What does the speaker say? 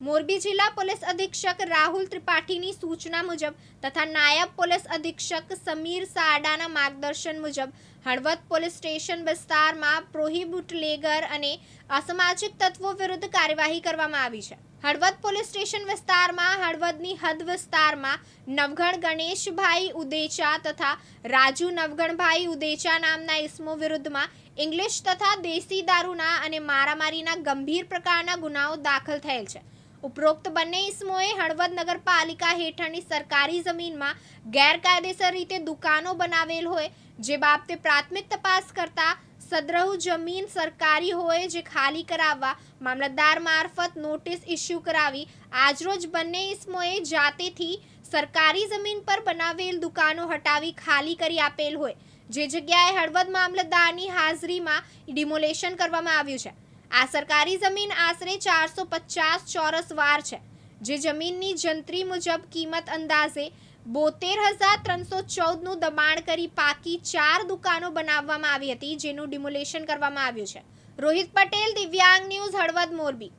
મોરબી જિલ્લા પોલીસ અધિક્ષક રાહુલ ત્રિપાઠીની સૂચના મુજબ તથા નાયબ પોલીસ અધિક્ષક સમીર સાડાના માર્ગદર્શન મુજબ હળવદ પોલીસ સ્ટેશન વિસ્તારમાં પ્રોહિબુટલેગર અને અસામાજિક તત્વો વિરુદ્ધ કાર્યવાહી કરવામાં આવી છે. હળવદ પોલીસ સ્ટેશન વિસ્તારમાં, હળવદની હદ વિસ્તારમાં નવગણ ગણેશભાઈ ઉદેચા તથા રાજુ નવગણભાઈ ઉદેચા નામના ઇસમો વિરુદ્ધમાં ઇંગ્લિશ તથા દેશી દારૂના અને મારામારીના ગંભીર પ્રકારના ગુનાઓ દાખલ થયેલ છે. ઉપરોક્ત બંને ઇસમોએ હળવદ નગરપાલિકા હેઠળની સરકારી જમીનમાં ગેરકાયદેસર રીતે દુકાનો બનાવેલ હોય, જે બાબતે પ્રાથમિક તપાસ કરતા સદ્રહુ જમીન સરકારી હોય જે ખાલી કરાવવા મામલતદાર મારફત નોટિસ ઇસ્યુ કરાવી, આજરોજ બંને ઇસમોએ જાતેથી સરકારી જમીન પર બનાવેલ દુકાનો હટાવી ખાલી કરી આપેલ હોય, જે જગ્યાએ હળવદ મામલતદારની હાજરીમાં ડિમોલેશન કરવામાં આવ્યું છે. આ સરકારી જમીન આશરે ચારસો પચાસ ચોરસ વાર છે, જે જમીનની જંત્રી મુજબ કિંમત અંદાજે બોતેર હજાર ત્રણસો ચૌદનું દબાણ કરી પાકી ચાર દુકાનો બનાવવામાં આવી હતી, જેનું ડિમોલેશન કરવામાં આવ્યું છે. રોહિત પટેલ, દિવ્યાંગ ન્યૂઝ, હળવદ મોરબી.